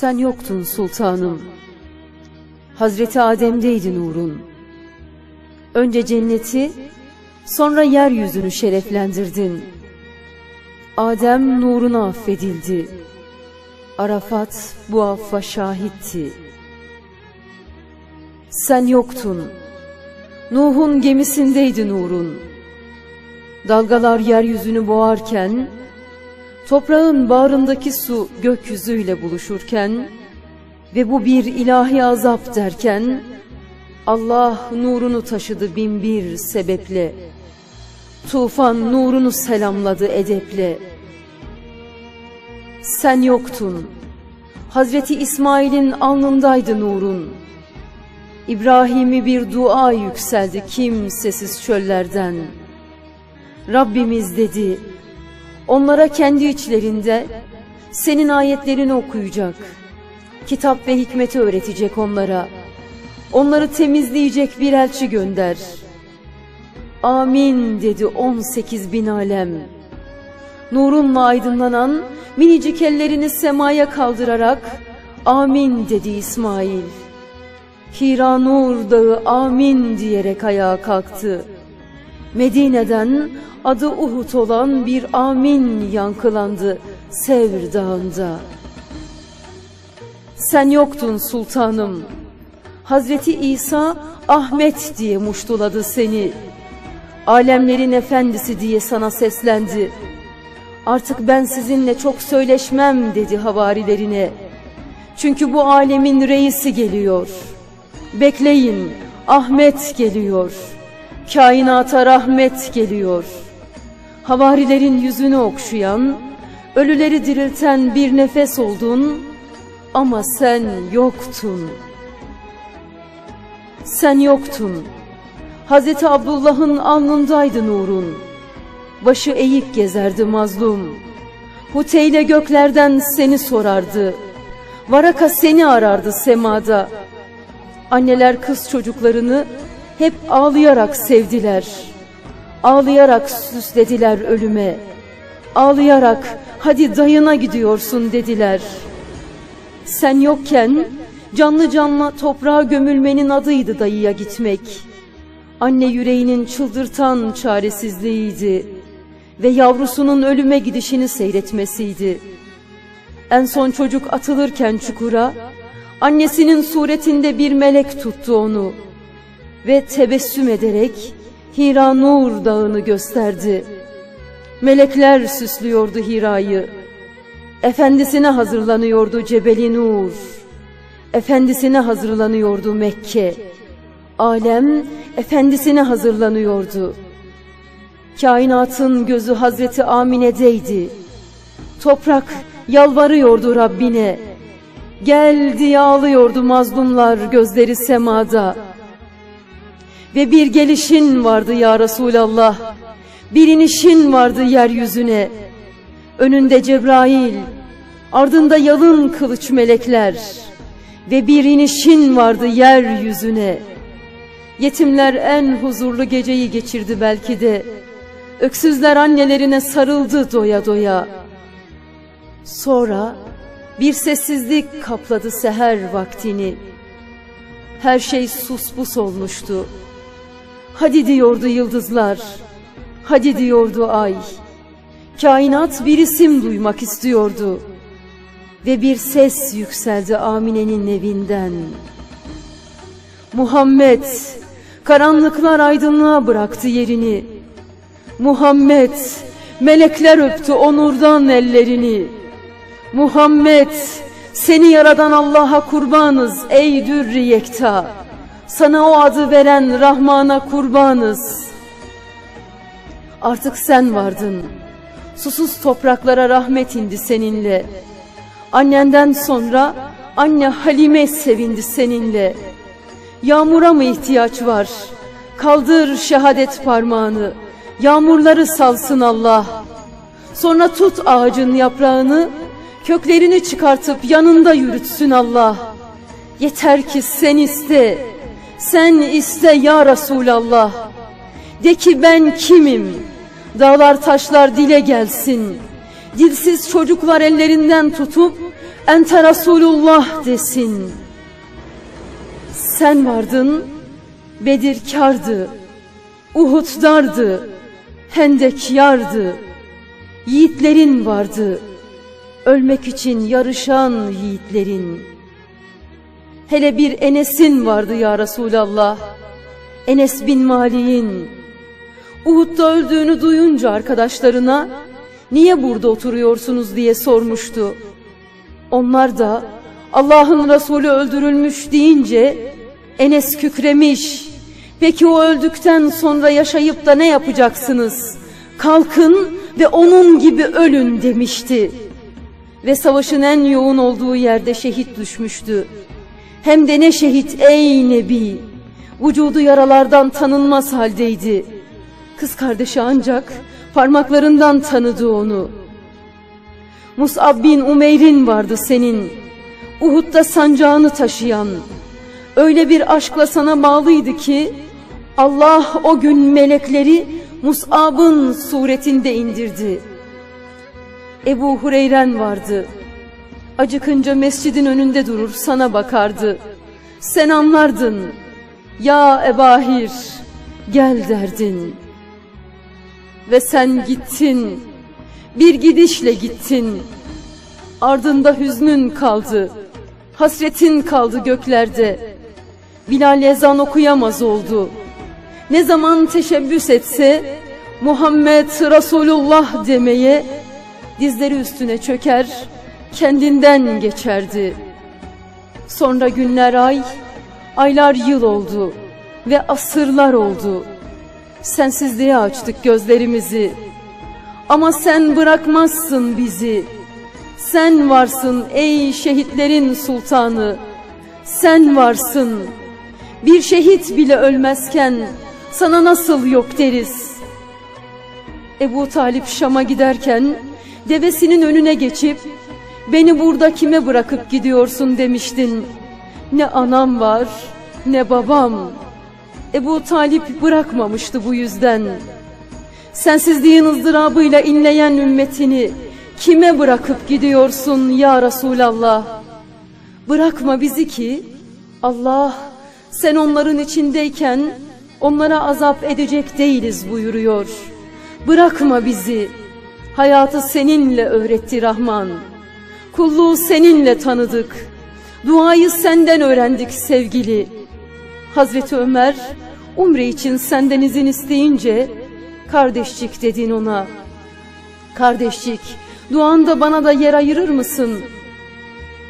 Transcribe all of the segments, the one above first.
Sen yoktun sultanım. Hazreti Adem'deydi nurun. Önce cenneti, sonra yeryüzünü şereflendirdin. Adem nuruna affedildi. Arafat bu affa şahitti. Sen yoktun. Nuh'un gemisindeydi nurun. Dalgalar yeryüzünü boğarken, toprağın bağrındaki su gökyüzüyle buluşurken ve bu bir ilahi azap derken, Allah nurunu taşıdı bin bir sebeple. Tufan nurunu selamladı edeple. Sen yoktun. Hazreti İsmail'in alnındaydı nurun. İbrahim'i bir dua yükseldi kimsesiz çöllerden. Rabbimiz dedi, onlara kendi içlerinde senin ayetlerini okuyacak. Kitap ve hikmeti öğretecek onlara. Onları temizleyecek bir elçi gönder. Amin dedi on sekiz bin alem. Nurunla aydınlanan minicik ellerini semaya kaldırarak amin dedi İsmail. Hira Nur dağı amin diyerek ayağa kalktı. Medine'den adı Uhud olan bir amin yankılandı Sevr dağında. Sen yoktun sultanım. Hazreti İsa Ahmet diye muştuladı seni. Alemlerin efendisi diye sana seslendi. Artık ben sizinle çok söyleşmem dedi havarilerine. Çünkü bu alemin reisi geliyor. Bekleyin Ahmet geliyor. Kainata rahmet geliyor. Havarilerin yüzünü okşayan, ölüleri dirilten bir nefes oldun ama sen yoktun. Sen yoktun. Hazreti Abdullah'ın alnındaydı nurun. Başı eğik gezerdi mazlum. Huteyle göklerden seni sorardı. Varaka seni arardı semada. Anneler kız çocuklarını hep ağlayarak sevdiler. Ağlayarak süslediler ölüme. Ağlayarak hadi dayına gidiyorsun dediler. Sen yokken canlı canlı toprağa gömülmenin adıydı dayıya gitmek. Anne yüreğinin çıldırtan çaresizliğiydi ve yavrusunun ölüme gidişini seyretmesiydi. En son çocuk atılırken çukura, annesinin suretinde bir melek tuttu onu ve tebessüm ederek Hira Nur dağını gösterdi. Melekler süslüyordu Hira'yı. Efendisine hazırlanıyordu Cebeli Nur. Efendisine hazırlanıyordu Mekke. Alem efendisine hazırlanıyordu. Kainatın gözü Hazreti Amine'deydi. Toprak yalvarıyordu Rabbine. Gel diye ağlıyordu mazlumlar gözleri semada. Ve bir gelişin vardı ya Resulallah. Bir inişin vardı yeryüzüne. Önünde Cebrail, ardında yalın kılıç melekler. Ve bir inişin vardı yeryüzüne. Yetimler en huzurlu geceyi geçirdi belki de. Öksüzler annelerine sarıldı doya doya. Sonra bir sessizlik kapladı seher vaktini. Her şey suspus olmuştu. Hadi diyordu yıldızlar, hadi diyordu ay. Kainat bir isim duymak istiyordu. Ve bir ses yükseldi Amine'nin evinden. Muhammed, karanlıklar aydınlığa bıraktı yerini. Muhammed, melekler öptü onurdan ellerini. Muhammed, seni yaradan Allah'a kurbanız ey dürri yekta. Sana o adı veren Rahman'a kurbanız. Artık sen vardın. Susuz topraklara rahmet indi seninle. Annenden sonra anne Halime sevindi seninle. Yağmura mı ihtiyaç var? Kaldır şehadet parmağını. Yağmurları salsın Allah. Sonra tut ağacın yaprağını, köklerini çıkartıp yanında yürütsün Allah. Yeter ki sen iste, sen iste ya Resulallah. De ki ben kimim? Dağlar taşlar dile gelsin. dilsiz çocuklar ellerinden tutup ente Resulullah desin. Sen vardın, Bedir kardı, Uhud dardı, Hendek yardı, yiğitlerin vardı, ölmek için yarışan yiğitlerin. Hele bir Enes'in vardı ya Resulallah, Enes bin Malik'in. Uhud'da öldüğünü duyunca arkadaşlarına, niye burada oturuyorsunuz diye sormuştu. Onlar da Allah'ın Resulü öldürülmüş deyince Enes kükremiş. Peki o öldükten sonra yaşayıp da ne yapacaksınız? Kalkın ve onun gibi ölün demişti. Ve savaşın en yoğun olduğu yerde şehit düşmüştü. Hem de ne şehit ey Nebi. Vücudu yaralardan tanınmaz haldeydi. Kız kardeşi ancak parmaklarından tanıdı onu. Mus'ab bin Umeyr'in vardı senin. Uhud'da sancağını taşıyan. Öyle bir aşkla sana bağlıydı ki Allah o gün melekleri Mus'ab'ın suretinde indirdi. Ebu Hureyren vardı. Acıkınca mescidin önünde durur sana bakardı. Sen anlardın. Ya Ebahir gel derdin. Ve sen gittin. Bir gidişle gittin. Ardında hüznün kaldı. Hasretin kaldı göklerde. Bilal ezan okuyamaz oldu. Ne zaman teşebbüs etse Muhammed Resulullah demeye dizleri üstüne çöker, kendinden geçerdi. Sonra günler ay, aylar yıl oldu ve asırlar oldu. Sensizliğe açtık gözlerimizi. Ama sen bırakmazsın bizi. Sen varsın ey şehitlerin sultanı. Sen varsın. Bir şehit bile ölmezken sana nasıl yok deriz. Ebu Talip Şam'a giderken devesinin önüne geçip beni burada kime bırakıp gidiyorsun demiştin. Ne anam var ne babam. Ebu Talip bırakmamıştı bu yüzden. Sensizliğin ızdırabıyla inleyen ümmetini kime bırakıp gidiyorsun ya Resulallah? Bırakma bizi ki Allah sen onların içindeyken onlara azap edecek değiliz buyuruyor. Bırakma bizi. Hayatı seninle öğretti Rahman. Kulluğu seninle tanıdık. Duayı senden öğrendik sevgili. Hazreti Ömer umre için senden izin isteyince kardeşçik dedin ona. Kardeşçik duanda bana da yer ayırır mısın?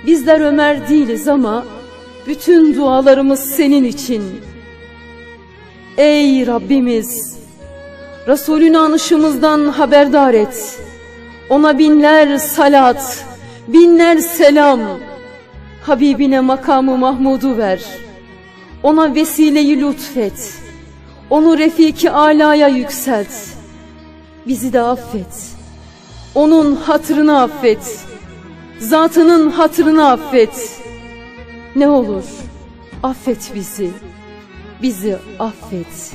Bizler Ömer değiliz ama bütün dualarımız senin için. Ey Rabbimiz! Resulün anışımızdan haberdar et. Ona binler salat, binler selam. Habibine makamı Mahmud'u ver. Ona vesileyi lütfet. Onu refiki alaya yükselt. Bizi de affet. Onun hatırını affet. Zatının hatırını affet. Ne olur affet bizi. Bizi affet.